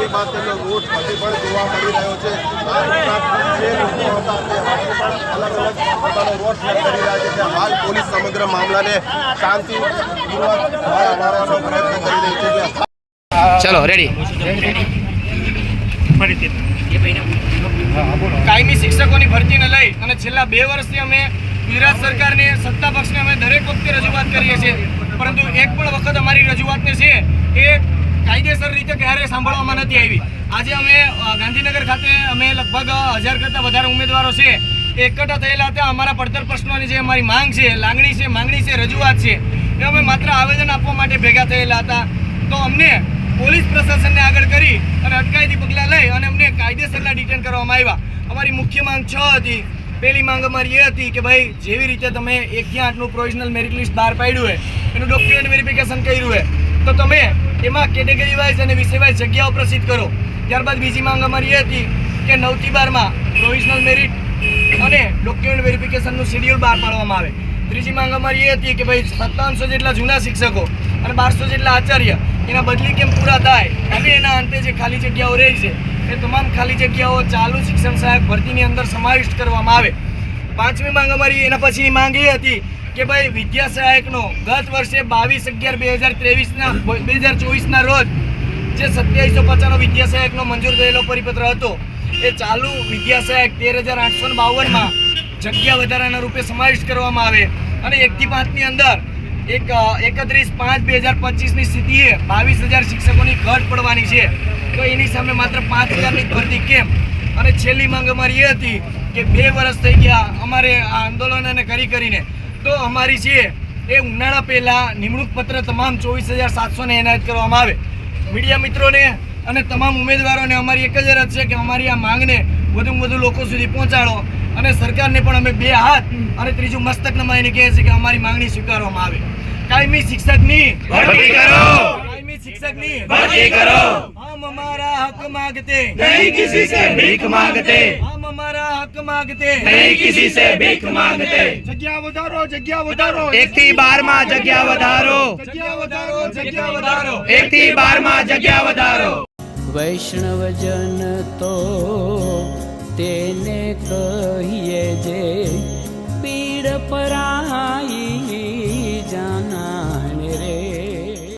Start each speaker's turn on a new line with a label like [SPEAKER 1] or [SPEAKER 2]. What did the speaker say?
[SPEAKER 1] પણ જોવા મળી રહ્યો છે હાલ પોલીસ સમગ્ર મામલાને શાંતિપૂર્વક અમારા પ્રયત્ન કરી રહી
[SPEAKER 2] ચલો રેડી
[SPEAKER 3] કાયમી શિક્ષકોની ભરતીને લઈ અને છેલ્લા બે વર્ષથી અમે ગુજરાત સરકારને સત્તા પક્ષને અમે દરેક વખતે રજૂઆત કરીએ છીએ. પરંતુ એક પણ વખત અમારી રજૂઆતને છે, એ કાયદેસર રીતે ક્યારે સાંભળવામાં નથી આવી. આજે અમે ગાંધીનગર ખાતે અમે લગભગ હજાર કરતાં વધારે ઉમેદવારો છે, એકઠા થયેલા હતા. અમારા પડતર પ્રશ્નોની જે અમારી માંગ છે, લાગણી છે, માંગણી છે, રજૂઆત છે, એ અમે માત્ર આવેદન આપવા માટે ભેગા થયેલા હતા. તો અમને પોલીસ પ્રશાસનને આગળ કરી અને અટકાયતી પગલાં લઈ અને અમને કાયદેસરના ડિટેન કરવામાં આવ્યા. અમારી મુખ્ય માંગ છ હતી. પહેલી માંગ અમારી એ હતી કે ભાઈ, જેવી રીતે તમે એકથી આઠનું પ્રોવિઝનલ મેરિટ લિસ્ટ બહાર પાડ્યું હોય એનું ડોક્યુમેન્ટ વેરિફિકેશન કર્યું હોય તો તમે એમાં કેટેગરી વાઇઝ અને વિષય વાઇઝ જગ્યાઓ પ્રસિદ્ધ કરો. ત્યારબાદ બીજી માંગ અમારી એ હતી કે નવથી બારમાં પ્રોવિઝનલ મેરિટ અને ડોક્યુમેન્ટ વેરિફિકેશનનું શેડ્યુલ બહાર પાડવામાં આવે. ત્રીજી માંગ અમારી એ હતી કે ભાઈ સત્તાવનસો જેટલા જૂના શિક્ષકો અને બારસો જેટલા આચાર્ય એના બદલી કેમ પૂરા થાય? હવે એના અંતે જે ખાલી જગ્યાઓ રહી છે, એ તમામ ખાલી જગ્યાઓ ચાલુ શિક્ષણ સહાયક ભરતીની અંદર સમાવિષ્ટ કરવામાં આવે. પાંચમી માંગ અમારી એના પછીની માંગ એ હતી કે ભાઈ વિદ્યા સહાયકનો ગત વર્ષે બાવીસ અગિયાર બે હજાર ત્રેવીસના બે હજાર ચોવીસના રોજ જે સત્યાવીસો પચાસનો વિદ્યા સહાયકનો મંજૂર થયેલો પરિપત્ર હતો, એ ચાલુ વિદ્યા સહાયક તેર હજાર આઠસો બાવનમાં જગ્યા વધારાના રૂપે સમાવિષ્ટ કરવામાં આવે. અને એકથી પાંચની અંદર એક એકત્રીસ પાંચ બે હજાર પચીસની સ્થિતિએ બાવીસ હજાર શિક્ષકોની ઘટ પડવાની છે. તો એની સામે માત્ર પાંચ હજારની ભરતી. કેમ? અને છેલ્લી માંગ અમારી એ હતી કે બે વર્ષ થઈ ગયા અમારે આ આંદોલનને કરી કરીને. તો અમારી છે એ ઉનાળા પહેલાં નિમણૂક પત્ર તમામ ચોવીસ હજાર સાતસોને એનાયત કરવામાં આવે મીડિયા મિત્રોને અને તમામ ઉમેદવારોને અમારી એક જ અરજ છે કે અમારી આ માંગને વધુમાં વધુ લોકો સુધી પહોંચાડો અને સરકારને પણ અમે બે હાથ અને ત્રીજું મસ્તક નમાઈને કહે છે કે અમારી માંગણી સ્વીકારવામાં આવે કાયમી શિક્ષકની
[SPEAKER 2] ભરતી કરો
[SPEAKER 3] કાયમી શિક્ષકની
[SPEAKER 2] ભરતી કરો
[SPEAKER 3] હમ हमारा हक मांगते
[SPEAKER 2] नहीं किसी से भीख मांगते
[SPEAKER 3] हम हमारा हक मांगते।
[SPEAKER 2] नहीं किसी से भीख मांगते।
[SPEAKER 3] जग्या वधारो जग्या वधारो।
[SPEAKER 2] एक थी बार माँ जग्या वधारो।
[SPEAKER 3] जग्या वधारो जग्या वधारो।
[SPEAKER 2] एक थी बार माँ जग्या वधारो।
[SPEAKER 4] वैष्णव जन तो तेने कहिए जे पीड़ पराई